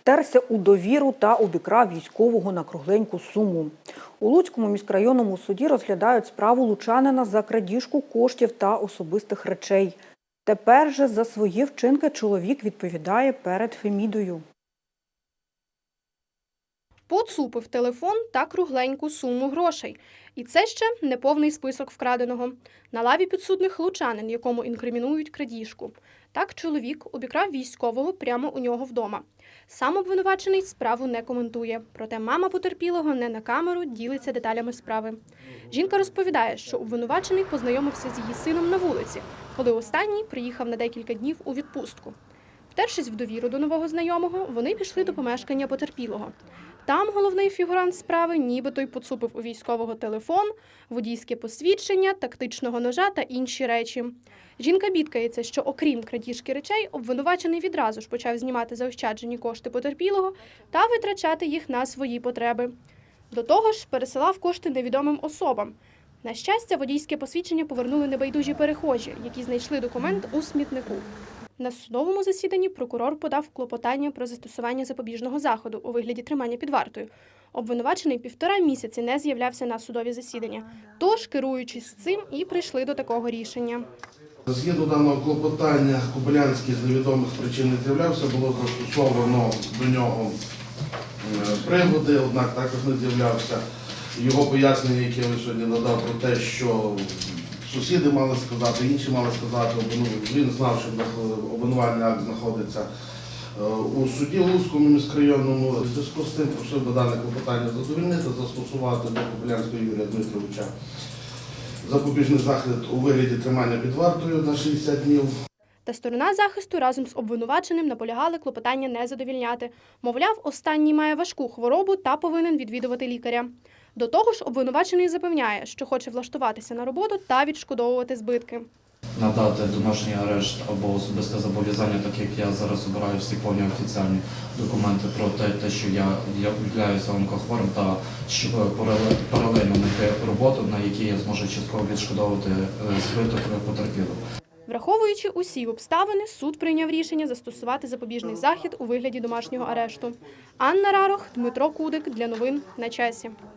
Втерся у довіру та обікрав військового на кругленьку суму. У Луцькому міськрайонному суді розглядають справу лучанина за крадіжку коштів та особистих речей. Тепер же за свої вчинки чоловік відповідає перед Фемідою. Поцупив телефон та кругленьку суму грошей. І це ще не повний список вкраденого. На лаві підсудних лучанин, якому інкримінують крадіжку. Так чоловік обікрав військового прямо у нього вдома. Сам обвинувачений справу не коментує. Проте мама потерпілого не на камеру ділиться деталями справи. Жінка розповідає, що обвинувачений познайомився з її сином на вулиці, коли останній приїхав на декілька днів у відпустку. Втершись в довіру до нового знайомого, вони пішли до помешкання потерпілого. Там головний фігурант справи нібито й поцупив у військового телефон, водійське посвідчення, тактичного ножа та інші речі. Жінка бідкається, що окрім крадіжки речей, обвинувачений відразу ж почав знімати заощаджені кошти потерпілого та витрачати їх на свої потреби. До того ж, пересилав кошти невідомим особам. На щастя, водійське посвідчення повернули небайдужі перехожі, які знайшли документ у смітнику. На судовому засіданні прокурор подав клопотання про застосування запобіжного заходу у вигляді тримання під вартою. Обвинувачений півтора місяці не з'являвся на судові засідання. Тож, керуючись цим, і прийшли до такого рішення. Згідно даного клопотання, Кобилянський з невідомих причин не з'являвся, було застосовано до нього е, приводи, однак також не з'являвся. Його пояснення, яке ви сьогодні надав про те, що сусіди мали сказати, інші мали сказати, він знав, що обвинувальний акт знаходиться е, у суді Луцькому міськрайонному. Зв'язку з тим просив би дане клопотання задовольнити, застосувати до Кобилянського Юрія Дмитровича запобіжний захід у вигляді тримання під вартою на 60 днів. Та сторона захисту разом з обвинуваченим наполягали клопотання не задовільняти. Мовляв, останній має важку хворобу та повинен відвідувати лікаря. До того ж, обвинувачений запевняє, що хоче влаштуватися на роботу та відшкодовувати збитки. надати домашній арешт або особисте зобов'язання, так як я зараз обираю всі повні офіціальні документи про те, те що я являюся онкохворим та е, паралельно знайти роботу, на якій я зможу частково відшкодовувати е, збиток потерпілого. Враховуючи усі обставини, суд прийняв рішення застосувати запобіжний захід у вигляді домашнього арешту. Анна Рарох, Дмитро Кудик для новин на часі.